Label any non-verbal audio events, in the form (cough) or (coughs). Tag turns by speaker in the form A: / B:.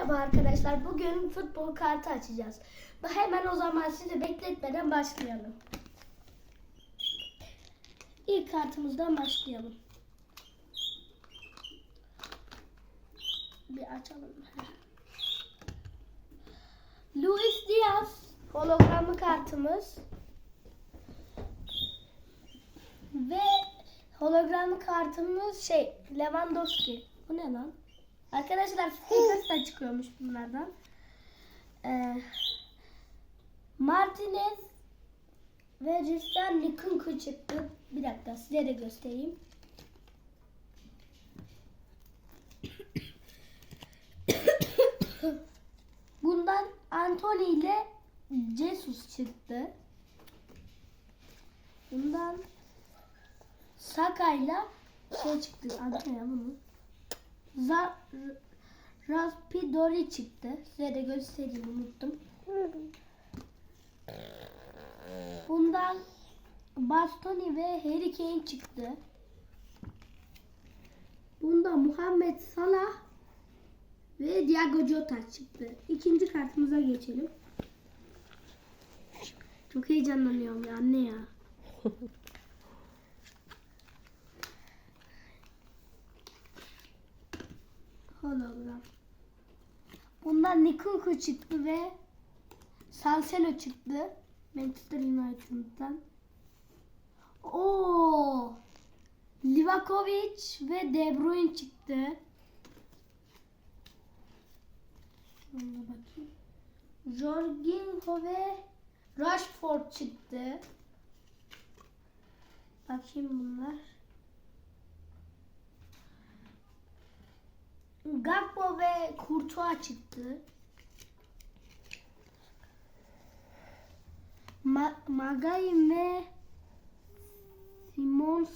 A: Merhaba arkadaşlar. Bugün futbol kartı açacağız. Hemen o zaman sizi bekletmeden başlayalım. İlk kartımızdan başlayalım. Bir açalım. (laughs) Luis Diaz hologramlı kartımız. Ve hologramlı kartımız şey Lewandowski. Bu ne lan? Arkadaşlar da çıkıyormuş bunlardan. Ee, Martinez ve Christian Nkunku çıktı. Bir dakika size de göstereyim. (coughs) Bundan Anthony ile Jesus çıktı. Bundan Saka ile şey çıktı. Adı ne bunun? Za R- Raspidori çıktı. Size de göstereyim unuttum. Bundan Bastoni ve Harry Kane çıktı. Bundan Muhammed Salah ve Diego Jota çıktı. İkinci kartımıza geçelim. Çok heyecanlanıyorum ya anne ya. (laughs) Hologram. Bundan Nkunku çıktı ve Sanselo çıktı. Manchester United'dan. Oo! Livakovic ve De Bruyne çıktı. Şuna bakayım. Jorginho ve Rashford çıktı. Bakayım bunlar. Gakpo ve Courtois çıktı. Ma Magay ve Simons